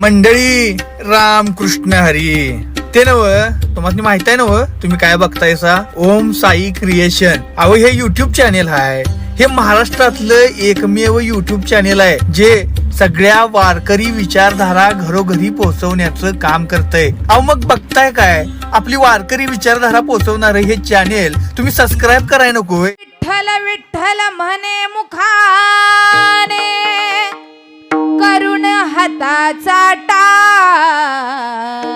मंडळी राम कृष्ण हरी. ते नव तुम्हाला माहीत आहे नव? तुम्ही काय बघतायसा? ओम साई क्रिएशन. अहो हे युट्यूब चॅनेल आहे हे महाराष्ट्रातलं एकमेव युट्यूब चॅनेल आहे जे सगळ्या वारकरी विचारधारा घरोघरी पोहोचवण्याचं काम करतय. अहो मग बघताय काय? आपली वारकरी विचारधारा पोहोचवणार हे चॅनेल तुम्ही सबस्क्राईब कराय नको विठ्ठल विठ्ठल म्हणे मुखाने. हाताचा टाळ.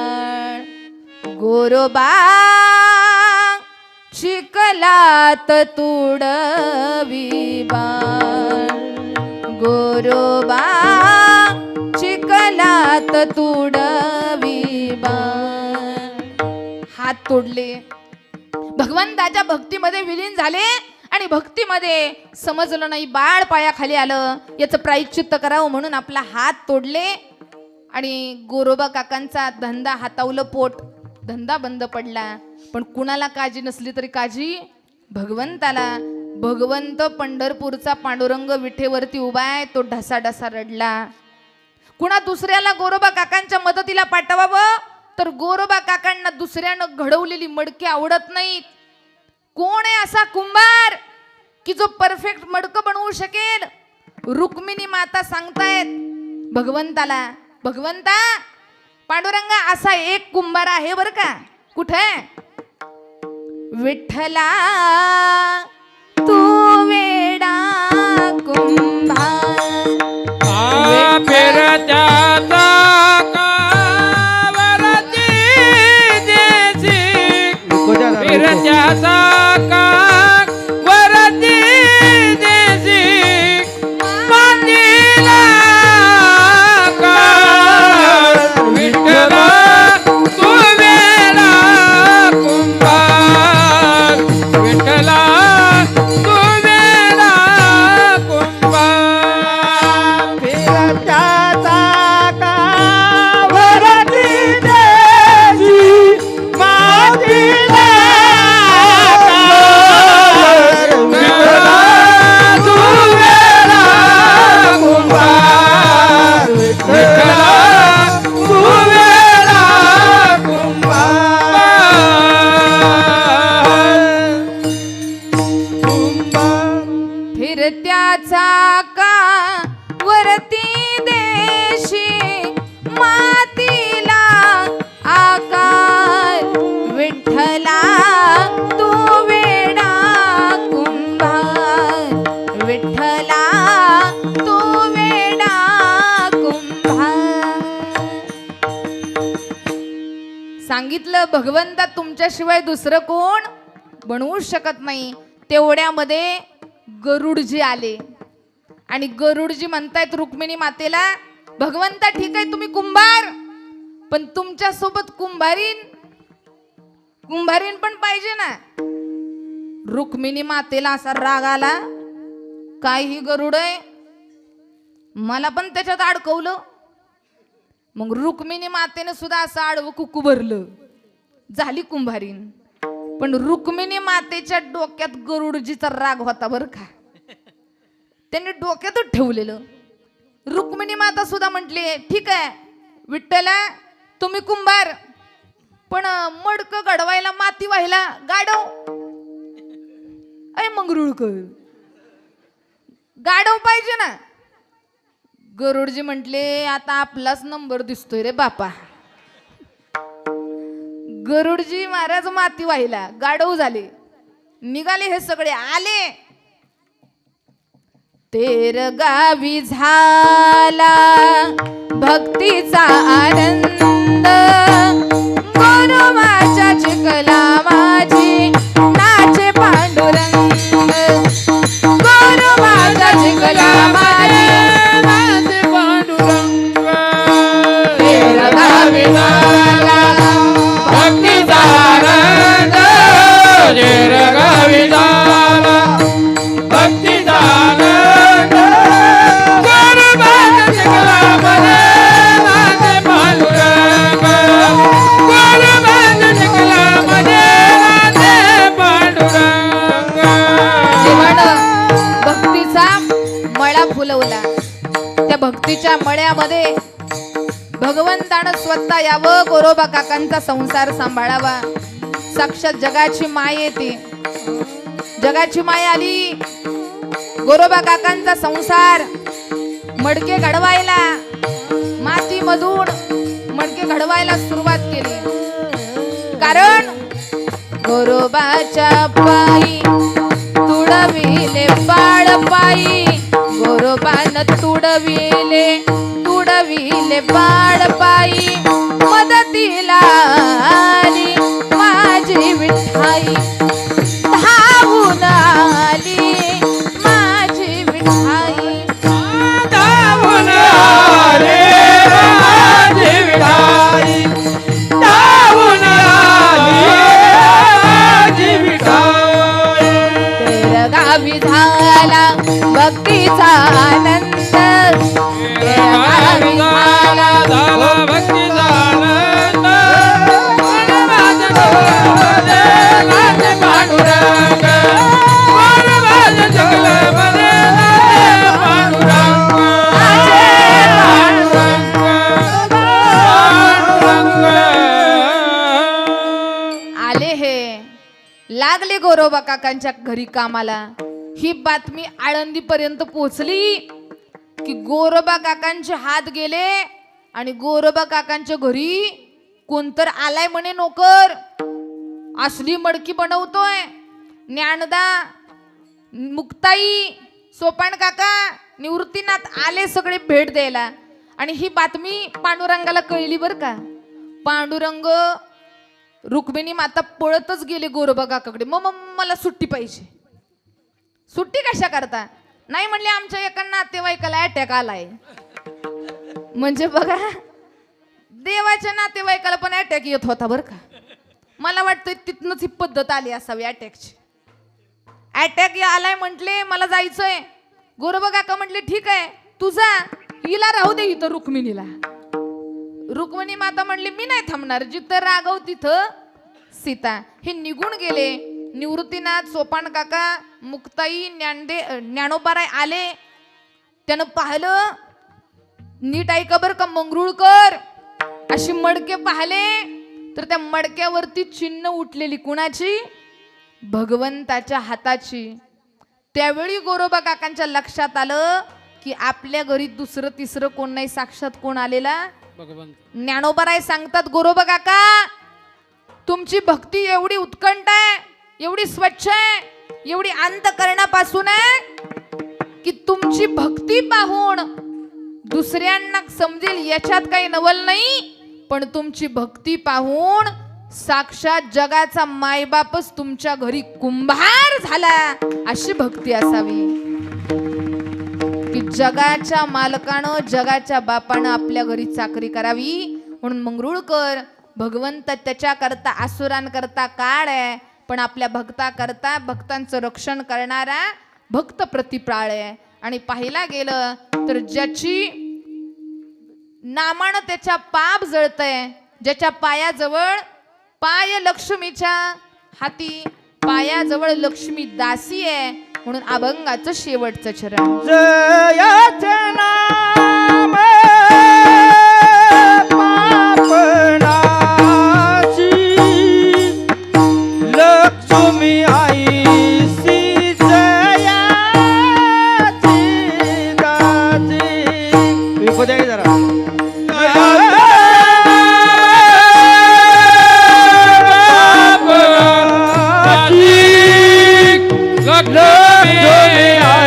गोरोबा चिकलात तुडवी बाळ. गोरोबा चिकलात तुडवी बाळ. हात तोडले. भगवंताच्या भक्तीमध्ये विलीन झाले. आणि भक्तीमध्ये समजलं नाही बाळ पायाखाली आलं. याचं प्रायश्चित्त करावं म्हणून आपला हात तोडले. आणि गोरोबा काकांचा धंदा हातावलं पोट. धंदा बंद पडला. पण कुणाला काळजी नसली तरी काळजी भगवंताला. भगवंत पंढरपूरचा पांडुरंग विठेवरती उभा आहे तो ढसा ढसा रडला. कुणा दुसऱ्याला गोरोबा काकांच्या मदतीला पाठवावं? तर गोरोबा काकांना दुसऱ्यानं घडवलेली मडके आवडत नाहीत. कोण आहे असा कुंभार की जो परफेक्ट मडकं बनवू शकेल? रुक्मिणी माता सांगतायत भगवंताला भगवंता पांडुरंगा असा एक कुंभार आहे बर का? कुठे? विठ्ठला तू सांगितलं भगवंता तुमच्याशिवाय दुसरं कोण बनवू शकत नाही. तेवढ्यामध्ये गरुडजी आले. आणि गरुडजी म्हणतायत रुक्मिणी मातेला भगवंता ठीक आहे तुम्ही कुंभार पण तुमच्यासोबत कुंभारीन कुंभारीन पण पाहिजे ना. रुक्मिणी मातेला असा राग आला काय ही गरुड आहे मला पण त्याच्यात अडकवलं. मग रुक्मिणी मातेने सुद्धा असं आडवं कुकू भरलं. झाली कुंभारीन. पण रुक्मिणी मातेच्या डोक्यात गरुडजीचा राग होता बरं का. त्यांनी डोक्यातच ठेवलेलं. रुक्मिणी माता सुद्धा म्हटली ठीक आहे विठ्ठला तुम्ही कुंभार पण मडक गडवायला माती व्हायला गाडव अय मंगरुळकर गाडव पाहिजे ना. गरुडजी म्हटले आता आपलाच नंबर दिसतोय रे बापा. गरुडजी महाराज माती वाहिला गाडव झाले. निघाले हे सगळे आले. तेर गावी झाला भक्तीचा आनंद. फुलवला. त्या भक्तीच्या मळ्यामध्ये भगवंतानं स्वतः यावं गोरोबा काकांचा संसार सांभाळावा. साक्षात जगाची माय येते. जगाची माय आली. गोरोबा काकांचा संसार मडके घडवायला. मातीमधून मडके घडवायला सुरुवात केली. कारण गोरोबाच्या पायी तुडविले बाळ पायी तुडविले तुडविले बाळ पायी मदतीला आली. लागले गोरोबा काकांच्या घरी कामाला. ही बातमी आळंदी पर्यंत पोहोचली की गोरोबा काकांचे हात गेले आणि गोरोबा काकांच्या घरी कोणतर आलाय म्हणे नोकर? असली मडकी बनवतोय. ज्ञानदा मुक्ताई सोपान काका निवृत्तीनाथ आले सगळे भेट द्यायला. आणि ही बातमी पांडुरंगाला कळली बर का? पांडुरंग रुक्मिणी माता पळतच गेले गोरोबा काकाकडे. मग मग मला सुट्टी पाहिजे. सुट्टी कशा करता? नाही म्हणले आमच्या एका नातेवाईकाला अटॅक आलाय. म्हणजे बघा देवाच्या नातेवाईकाला पण अटॅक येत होता बरं का. मला वाटतं तिथनच ही पद्धत आली असावी अटॅकची अटॅक आलाय म्हटले मला जायचंय. गोरोबा काका म्हटले ठीक आहे तुझा हिला राहू दे इथं रुक्मिणीला. रुक्मिणी माता म्हणली मी नाही थांबणार. जिथं राघव तिथं सीता. हे निघून गेले. निवृत्तीनाथ सोपान काका मुक्ताई ज्ञानदे ज्ञानोपाराय आले. त्यानं पाहिलं नीट ऐका बरं का मंगरुळकर? अशी मडके पाहिले तर त्या मडक्यावरती चिन्ह उठलेली कुणाची? भगवंताच्या हाताची. त्यावेळी गोरोबा काकांच्या लक्षात आलं की आपल्या घरी दुसरं तिसरं कोण नाही? साक्षात कोण आलेला? भगवंत. ज्ञानोबाराय सांगतात गोरोबा काका तुमची भक्ती एवढी उत्कंठ आहे एवढी स्वच्छ आहे एवढी अंतकरणापासून आहे की तुमची भक्ती पाहून दुसऱ्यांना समजेल याच्यात काही नवल नाही पण तुमची भक्ती पाहून साक्षात जगाचा मायबापच तुमच्या घरी कुंभार झाला अशी भक्ती असावी. की जगाच्या मालकानं जगाच्या बापानं आपल्या घरी चाकरी करावी म्हणून मंगरुळकर भगवंत त्याच्याकरता आसुरांकरता काळ आहे पण आपल्या भक्ताकरता भक्तांचं रक्षण करणारा भक्त प्रतिप्राळ आहे. आणि पाहिला गेलं तर ज्याची नामानं त्याच्या पाप जळतय ज्याच्या पायाजवळ पाय लक्ष्मीच्या हाती पायाजवळ लक्ष्मी दासी आहे म्हणून अभंगाचं शेवटचं चरण. જોને આ